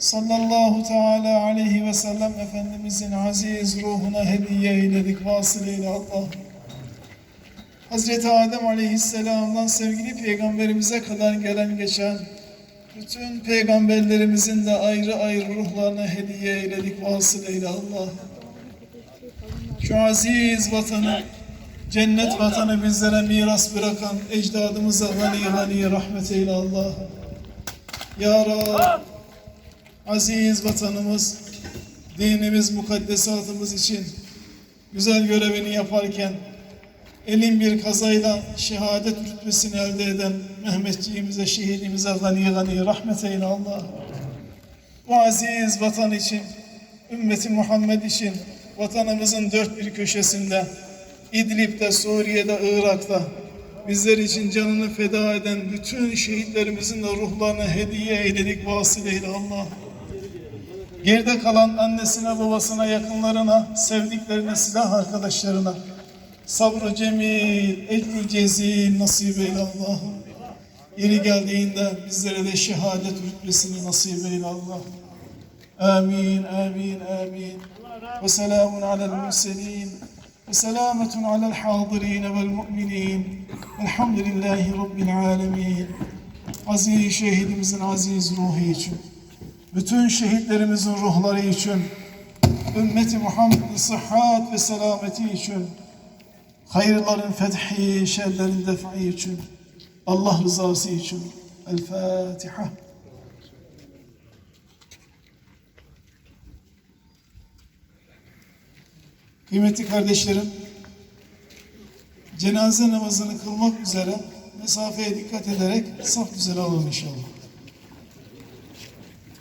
sallallahu teala aleyhi ve sellem Efendimizin aziz ruhuna hediye eyledik vasılayla Allah. Hazreti Adem aleyhisselamdan sevgili peygamberimize kadar gelen geçen bütün peygamberlerimizin de ayrı ayrı ruhlarına hediye eyledik vasılayla Allah. Şu aziz vatanı, cennet vatanı bizlere miras bırakan ecdadımıza gani gani rahmet eyle Allah. Ya Rab, aziz vatanımız, dinimiz, mukaddesatımız için güzel görevini yaparken elin bir kazayla şehadet rütbesini elde eden Mehmetçiğimize, şehidimize gani gani rahmet eyle Allah. Bu aziz vatan için, ümmeti Muhammed için, vatanımızın dört bir köşesinde, İdlib'de, Suriye'de, Irak'ta, bizler için canını feda eden bütün şehitlerimizin de ruhlarına hediye eyledik vasıleyle Allah Geride kalan annesine, babasına, yakınlarına, sevdiklerine, silah arkadaşlarına, sabrı cemil, ecrü cezil nasip eyle Allah'ım. Yeri geldiğinde bizlere de şehadet rütbesini nasip eyle Allah'ım. آمين آمين آمين وسلام على المرسلين وسلامة على الحاضرين والمؤمنين الحمد لله رب العالمين Aziz şehidimizin aziz ruhu için, bütün şehitlerimizin ruhları için, ümmeti Muhammed'in sıhhat ve selameti için, hayırların fethi, şerlerin defi için, Allah rızası için. El Fatiha. Kıymetli kardeşlerim, cenaze namazını kılmak üzere mesafeye dikkat ederek saf üzere olun inşallah.